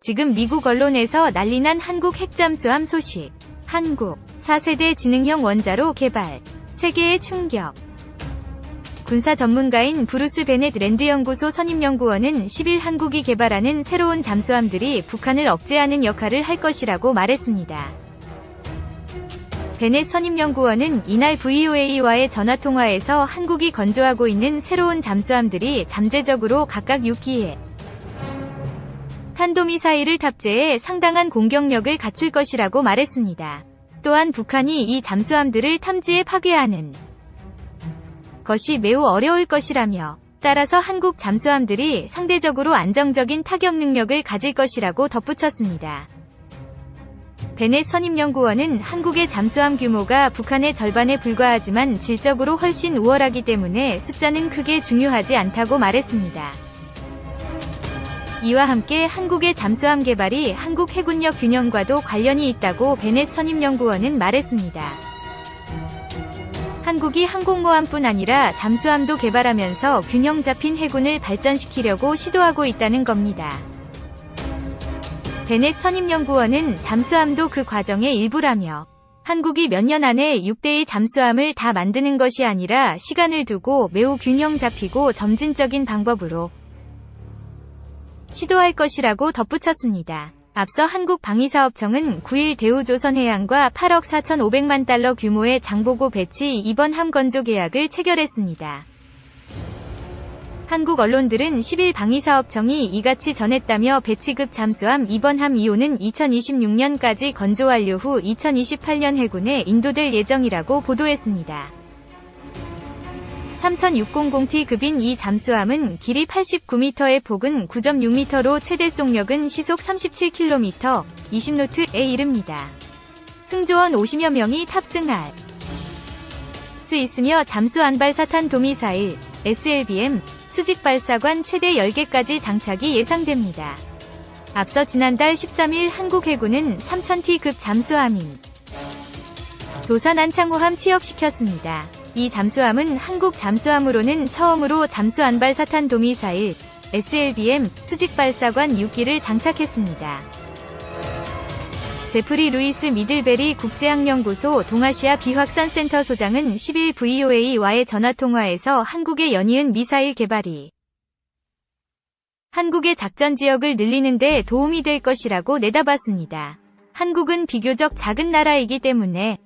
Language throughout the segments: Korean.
지금 미국 언론에서 난리난 한국 핵잠수함 소식. 한국 4세대 지능형 원자로 개발. 세계의 충격. 군사 전문가인 브루스 베넷 랜드 연구소 선임 연구원은 10일 한국이 개발하는 새로운 잠수함들이 북한을 억제하는 역할을 할 것이라고 말했습니다. 베넷 선임 연구원은 이날 VOA와의 전화 통화에서 한국이 건조하고 있는 새로운 잠수함들이 잠재적으로 각각 6기에 탄도미사일을 탑재해 상당한 공격력을 갖출 것이라고 말했습니다. 또한 북한이 이 잠수함들을 탐지해 파괴하는 것이 매우 어려울 것이라며 따라서 한국 잠수함들이 상대적으로 안정적인 타격 능력을 가질 것이라고 덧붙였습니다. 베넷 선임연구원은 한국의 잠수함 규모가 북한의 절반에 불과하지만 질적으로 훨씬 우월하기 때문에 숫자는 크게 중요하지 않다고 말했습니다. 이와 함께 한국의 잠수함 개발이 한국 해군력 균형과도 관련이 있다고 베넷 선임연구원은 말했습니다. 한국이 항공모함뿐 아니라 잠수함도 개발하면서 균형 잡힌 해군을 발전시키려고 시도하고 있다는 겁니다. 베넷 선임연구원은 잠수함도 그 과정의 일부라며 한국이 몇 년 안에 6대의 잠수함을 다 만드는 것이 아니라 시간을 두고 매우 균형 잡히고 점진적인 방법으로 시도할 것이라고 덧붙였습니다. 앞서 한국방위사업청은 9일 대우조선해양과 8억 4,500만 달러 규모의 장보고 배치 이번 함 건조 계약을 체결했습니다. 한국 언론들은 10일 방위사업청이 이같이 전했다며 배치급 잠수함 이번 함 2호는 2026년까지 건조 완료 후 2028년 해군에 인도될 예정이라고 보도했습니다. 3600T급인 이 잠수함은 길이 89m의 폭은 9.6m로 최대 속력은 시속 37km, 20노트에 이릅니다. 승조원 50여 명이 탑승할 수 있으며 잠수 안발 사탄 도미사일, SLBM, 수직 발사관 최대 10개까지 장착이 예상됩니다. 앞서 지난달 13일 한국 해군은 3000T급 잠수함인 도산 안창호함 취역시켰습니다. 이 잠수함은 한국 잠수함으로는 처음으로 잠수 안발 사탄 도미사일 SLBM 수직 발사관 6기를 장착했습니다. 제프리 루이스 미들베리 국제학연구소 동아시아 비확산센터 소장은 10일 VOA와의 전화통화에서 한국의 연이은 미사일 개발이 한국의 작전 지역을 늘리는 데 도움이 될 것이라고 내다봤습니다. 한국은 비교적 작은 나라이기 때문에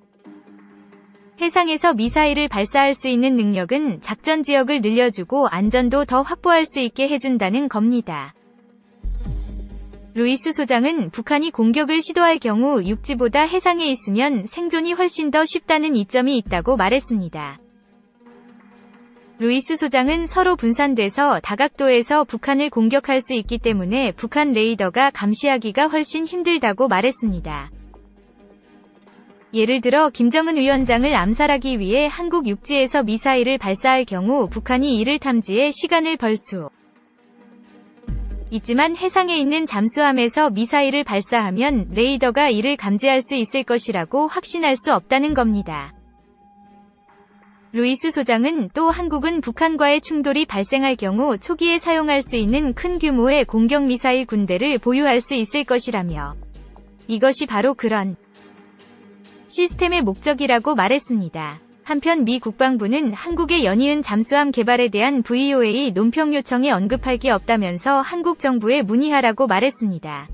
해상에서 미사일을 발사할 수 있는 능력은 작전 지역을 늘려주고 안전도 더 확보할 수 있게 해준다는 겁니다. 루이스 소장은 북한이 공격을 시도할 경우 육지보다 해상에 있으면 생존이 훨씬 더 쉽다는 이점이 있다고 말했습니다. 루이스 소장은 서로 분산돼서 다각도에서 북한을 공격할 수 있기 때문에 북한 레이더가 감시하기가 훨씬 힘들다고 말했습니다. 예를 들어 김정은 위원장을 암살하기 위해 한국 육지에서 미사일을 발사할 경우 북한이 이를 탐지해 시간을 벌 수 있지만 해상에 있는 잠수함에서 미사일을 발사하면 레이더가 이를 감지할 수 있을 것이라고 확신할 수 없다는 겁니다. 루이스 소장은 또 한국은 북한과의 충돌이 발생할 경우 초기에 사용할 수 있는 큰 규모의 공격 미사일 군대를 보유할 수 있을 것이라며 이것이 바로 그런 시스템의 목적이라고 말했습니다. 한편 미 국방부는 한국의 연이은 잠수함 개발에 대한 VOA 논평 요청에 언급할 게 없다면서 한국 정부에 문의하라고 말했습니다.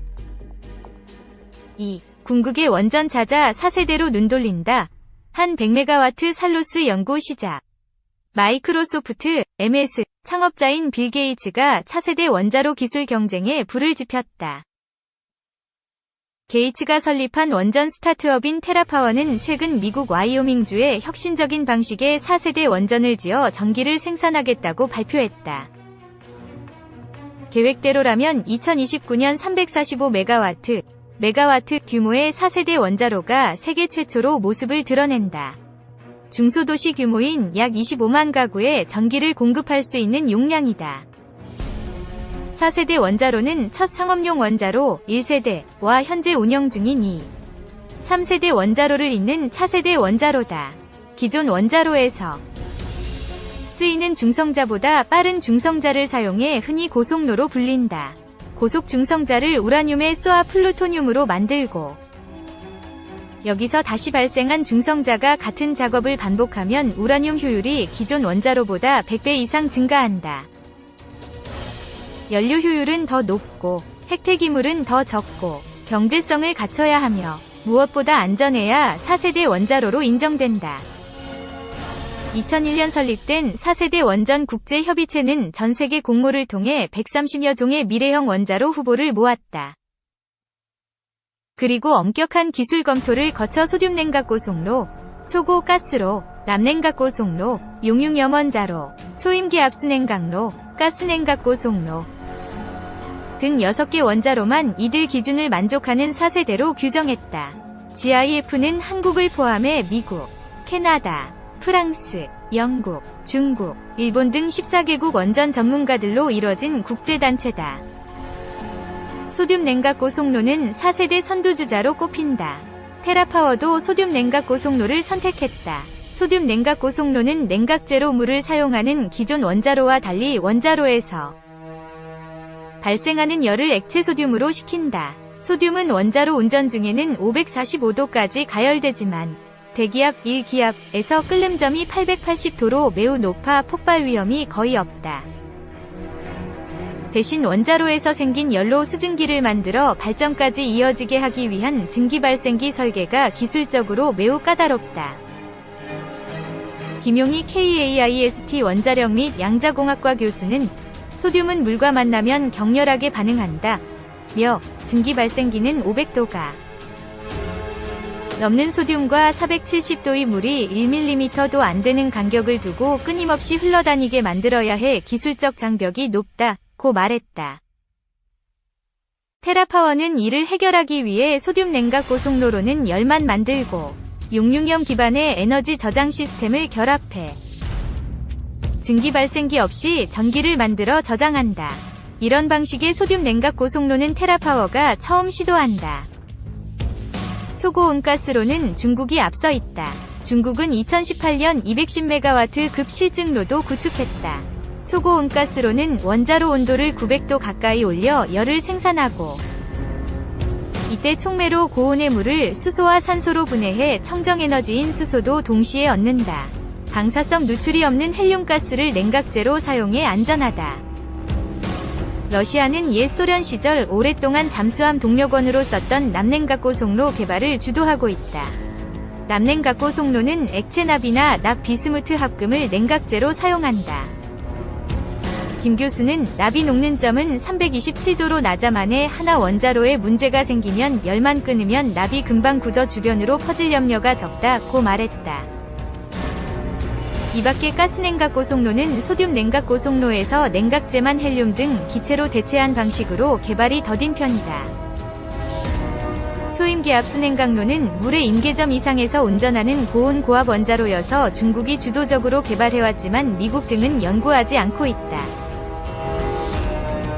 2. 궁극의 원전 찾아 4세대로 눈 돌린다. 한 100메가와트 살로스 연구 시작. 마이크로소프트, MS, 창업자인 빌 게이츠가 차세대 원자로 기술 경쟁에 불을 지폈다. 게이츠가 설립한 원전 스타트업인 테라파워는 최근 미국 와이오밍주에 혁신적인 방식의 4세대 원전을 지어 전기를 생산하겠다고 발표했다. 계획대로라면 2029년 345메가와트, 메가와트 규모의 4세대 원자로가 세계 최초로 모습을 드러낸다. 중소도시 규모인 약 25만 가구에 전기를 공급할 수 있는 용량이다. 4세대 원자로는 첫 상업용 원자로 1세대와 현재 운영 중인 2, 3세대 원자로를 잇는 차세대 원자로다. 기존 원자로에서 쓰이는 중성자보다 빠른 중성자를 사용해 흔히 고속로로 불린다. 고속 중성자를 우라늄에 쏘아 플루토늄으로 만들고 여기서 다시 발생한 중성자가 같은 작업을 반복하면 우라늄 효율이 기존 원자로보다 100배 이상 증가한다. 연료 효율은 더 높고 핵폐기물은 더 적고 경제성을 갖춰야 하며 무엇보다 안전해야 4세대 원자로로 인정된다. 2001년 설립된 4세대 원전 국제협의체는 전 세계 공모를 통해 130여 종의 미래형 원자로 후보를 모았다. 그리고 엄격한 기술 검토를 거쳐 소듐 냉각 고속로, 초고 가스로, 남냉각 고속로, 용융 염원자로, 초임기 압수 냉각로, 가스 냉각 고속로 등 6개 원자로만 이들 기준을 만족하는 4세대로 규정했다. GIF는 한국을 포함해 미국, 캐나다, 프랑스, 영국, 중국, 일본 등 14개국 원전 전문가들로 이뤄진 국제단체다. 소듐 냉각 고속로는 4세대 선두주자로 꼽힌다. 테라파워도 소듐 냉각 고속로를 선택했다. 소듐 냉각 고속로는 냉각제로 물을 사용하는 기존 원자로와 달리 원자로에서 발생하는 열을 액체 소듐으로 식힌다. 소듐은 원자로 운전 중에는 545도까지 가열되지만 대기압 1기압에서 끓는 점이 880도로 매우 높아 폭발 위험이 거의 없다. 대신 원자로에서 생긴 연료 수증기를 만들어 발전까지 이어지게 하기 위한 증기 발생기 설계가 기술적으로 매우 까다롭다. 김용희 KAIST 원자력 및 양자공학과 교수는 소듐은 물과 만나면 격렬하게 반응한다. 며 증기 발생기는 500도가 넘는 소듐과 470도의 물이 1mm도 안 되는 간격을 두고 끊임없이 흘러다니게 만들어야 해 기술적 장벽이 높다 고 말했다. 테라파워는 이를 해결하기 위해 소듐 냉각 고속로로는 열만 만들고 용융염 기반의 에너지 저장 시스템을 결합해 증기 발생기 없이 전기를 만들어 저장한다. 이런 방식의 소듐 냉각 고속로는 테라파워가 처음 시도한다. 초고온 가스로는 중국이 앞서 있다. 중국은 2018년 210MW 급 실증로도 구축했다. 초고온 가스로는 원자로 온도를 900도 가까이 올려 열을 생산하고 이때 촉매로 고온의 물을 수소와 산소로 분해해 청정에너지인 수소도 동시에 얻는다. 방사성 누출이 없는 헬륨가스를 냉각제로 사용해 안전하다. 러시아는 옛 소련 시절 오랫동안 잠수함 동력원으로 썼던 남냉각 고속로 개발을 주도하고 있다. 남냉각 고속로는 액체납이나 납 비스무트 합금을 냉각제로 사용한다. 김 교수는 납이 녹는 점은 327도로 낮아만해 하나 원자로에 문제가 생기면 열만 끊으면 납이 금방 굳어 주변으로 퍼질 염려가 적다고 말했다. 이밖에 가스냉각 고속로는 소듐 냉각 고속로에서 냉각제만 헬륨 등 기체로 대체한 방식으로 개발이 더딘 편이다. 초임기 압수냉각로는 물의 임계점 이상에서 온전하는 고온 고압 원자로여서 중국이 주도적으로 개발해왔지만 미국 등은 연구하지 않고 있다.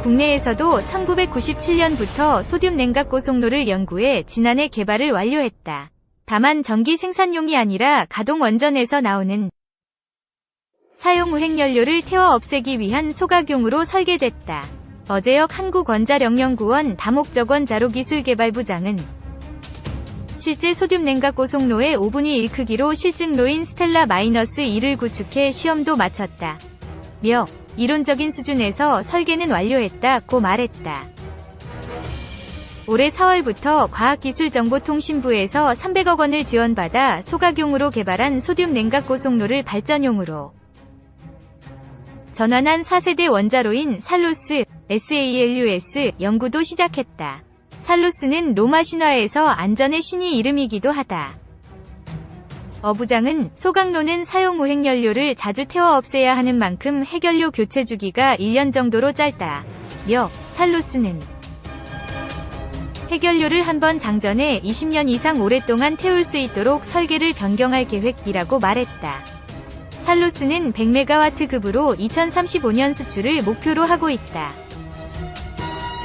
국내에서도 1997년부터 소듐 냉각 고속로를 연구해 지난해 개발을 완료했다. 다만 전기 생산용이 아니라 가동 원전에서 나오는 사용 우행연료를 태워 없애기 위한 소각용으로 설계됐다. 어제역 한국원자력연구원 다목적원 자로기술개발부장은 실제 소듐 냉각 고속로의 5분의 1 크기로 실증로인 스텔라 마이너스 2를 구축해 시험도 마쳤다. 며 이론적인 수준에서 설계는 완료했다고 말했다. 올해 4월부터 과학기술정보통신부에서 300억 원을 지원받아 소각용으로 개발한 소듐 냉각 고속로를 발전용으로 전환한 4세대 원자로인 살루스, SALUS 연구도 시작했다. 살루스는 로마 신화에서 안전의 신이 이름이기도 하다. 어 부장은 소각로는 사용 우행 연료를 자주 태워 없애야 하는 만큼 해결료 교체 주기가 1년 정도로 짧다. 며 살루스는 해결료를 한 번 장전해 20년 이상 오랫동안 태울 수 있도록 설계를 변경할 계획이라고 말했다. 살루스는 100메가와트급으로 2035년 수출을 목표로 하고 있다.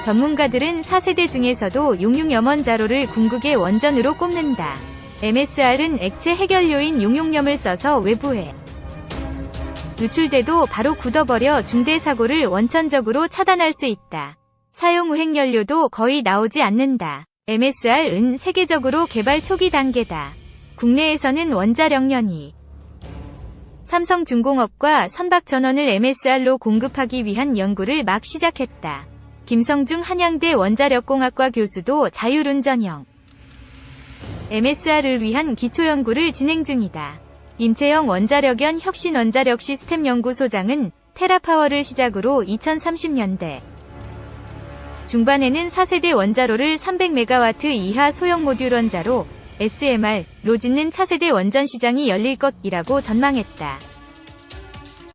전문가들은 4세대 중에서도 용융 염원 자로를 궁극의 원전으로 꼽는다. MSR은 액체 해결료인 용융염을 써서 외부에 누출돼도 바로 굳어버려 중대 사고를 원천적으로 차단할 수 있다. 사용 우행 연료도 거의 나오지 않는다. MSR은 세계적으로 개발 초기 단계다. 국내에서는 원자력 연이 삼성중공업과 선박 전원을 MSR로 공급하기 위한 연구를 막 시작했다. 김성중 한양대 원자력공학과 교수도 자율운전형 MSR을 위한 기초연구를 진행 중이다. 임채영 원자력연 혁신원자력 시스템 연구소장은 테라파워를 시작으로 2030년대 중반에는 4세대 원자로를 300메가와트 이하 소형 모듈 원자로 SMR로 짓는 차세대 원전 시장이 열릴 것이라고 전망했다.